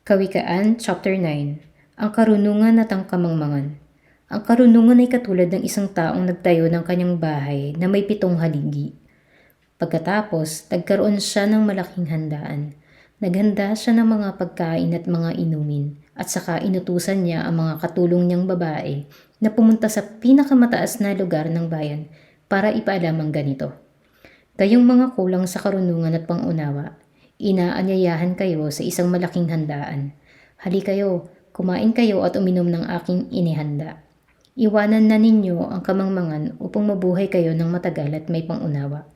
Kawikaan, Chapter 9 Ang karunungan at ang kamangmangan Ang karunungan ay katulad ng isang taong nagtayo ng kanyang bahay na may pitong haligi. Pagkatapos, nagkaroon siya ng malaking handaan. Naghanda siya ng mga pagkain at mga inumin at saka inutusan niya ang mga katulong niyang babae na pumunta sa pinakamataas na lugar ng bayan para ipaalam ang ganito. Kayong mga kulang sa karunungan at pangunawa, inaanyayahan kayo sa isang malaking handaan. Hali kayo, kumain kayo at uminom ng aking inihanda. Iwanan na ninyo ang kamangmangan upang mabuhay kayo ng matagal at may pangunawa.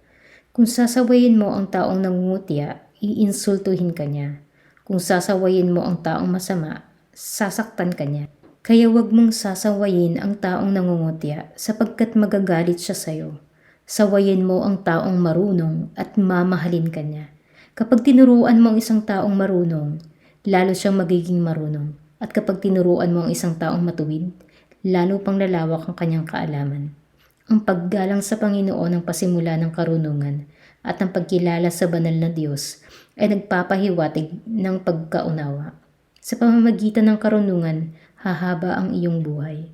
Kung sasawayin mo ang taong nangungutya, iinsultuhin ka niya. Kung sasawayin mo ang taong masama, sasaktan ka niya. Kaya wag mong sasawayin ang taong nangungutya sapagkat magagalit siya sa'yo. Sawayin mo ang taong marunong at mamahalin ka niya. Kapag tinuruan mo ang isang taong marunong, lalo siyang magiging marunong. At kapag tinuruan mo ang isang taong matuwid, lalo pang lalawak ang kanyang kaalaman. Ang paggalang sa Panginoon ang pasimula ng karunungan at ang pagkilala sa banal na Diyos ay nagpapahiwatig ng pagkaunawa. Sa pamamagitan ng karunungan, hahaba ang iyong buhay.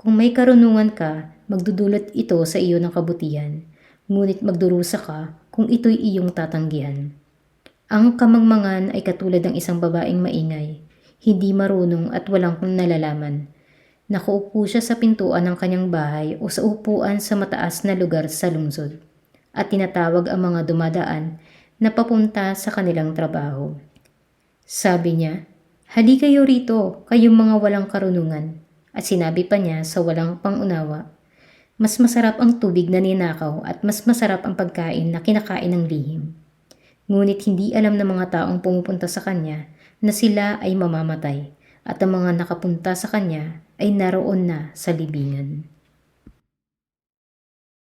Kung may karunungan ka, magdudulot ito sa iyo ng kabutihan, ngunit magdurusa ka kung ito'y iyong tatanggihan. Ang kamangmangan ay katulad ng isang babaeng maingay, hindi marunong at walang nalalaman. Nakaupo siya sa pintuan ng kanyang bahay o sa upuan sa mataas na lugar sa lungsod at tinatawag ang mga dumadaan na papunta sa kanilang trabaho. Sabi niya, Hali kayo rito, kayong mga walang karunungan. At sinabi pa niya sa walang pangunawa, Mas masarap ang tubig na ninakaw at mas masarap ang pagkain na kinakain ng lihim. Ngunit hindi alam ng mga taong pumupunta sa kanya na sila ay mamamatay at ang mga nakapunta sa kanya ay naroon na sa libingan.